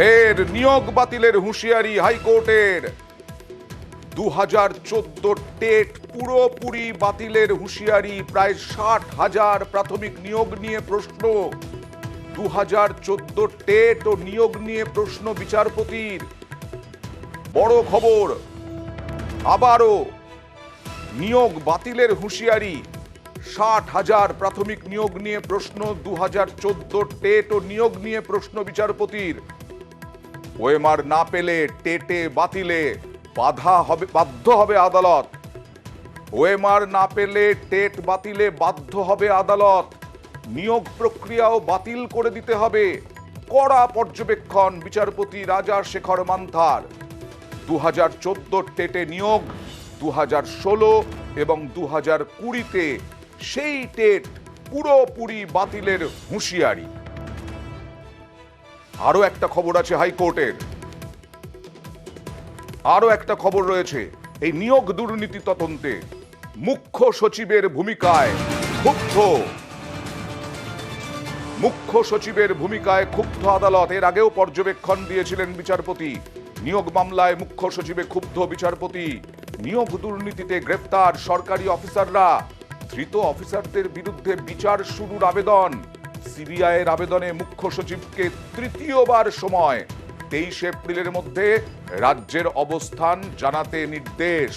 ফের নিয়োগ বাতিলের হুঁশিয়ারি হাইকোর্টের। দু হাজার চোদ্দ টেট পুরোপুরি বাতিলের হুঁশিয়ারি, প্রায় ষাট হাজার প্রাথমিক নিয়োগ নিয়ে প্রশ্ন। দু হাজার চোদ্দ টেট ও নিয়োগ নিয়ে প্রশ্ন বিচারপতির। বড় খবর, আবারও নিয়োগ বাতিলের হুঁশিয়ারি, ষাট হাজার প্রাথমিক নিয়োগ নিয়ে প্রশ্ন। দু হাজার চোদ্দ টেট ও নিয়োগ নিয়ে প্রশ্ন বিচারপতির। ওয়েমার না পেলে টেটে বাতিলে, বাধা হবে, বাধ্য হবে আদালত। ওয়েমার না পেলে টেট বাতিলে বাধ্য হবে আদালত। নিয়োগ প্রক্রিয়াও বাতিল করে দিতে হবে। কড়া পর্যবেক্ষণ বিচারপতি রাজা শেখর মান্থার। দু হাজার চোদ্দ টেটে নিয়োগ দু হাজার ষোলো এবং দু হাজার কুড়িতে সেই টেট পুরোপুরি বাতিলের হুঁশিয়ারি। আরও একটা খবর আছে হাইকোর্টের। আরও একটা খবর রয়েছে, এই নিয়োগ দুর্নীতি তদন্তে মুখ্য সচিবের ভূমিকায় ক্ষুব্ধ। মুখ্য সচিবের ভূমিকায় ক্ষুব্ধ আদালত, এর আগেও পর্যবেক্ষণ দিয়েছিলেন বিচারপতি। নিয়োগ মামলায় মুখ্য সচিবে ক্ষুব্ধ বিচারপতি। নিয়োগ দুর্নীতিতে গ্রেপ্তার সরকারি অফিসাররা, ধৃত অফিসারদের বিরুদ্ধে বিচার শুরুর আবেদন। সিবিআই এর আবেদনে মুখ্য সচিবকে তৃতীয়বার সময়। তেইশ এপ্রিলের মধ্যে রাজ্যের অবস্থান জানাতে নির্দেশ।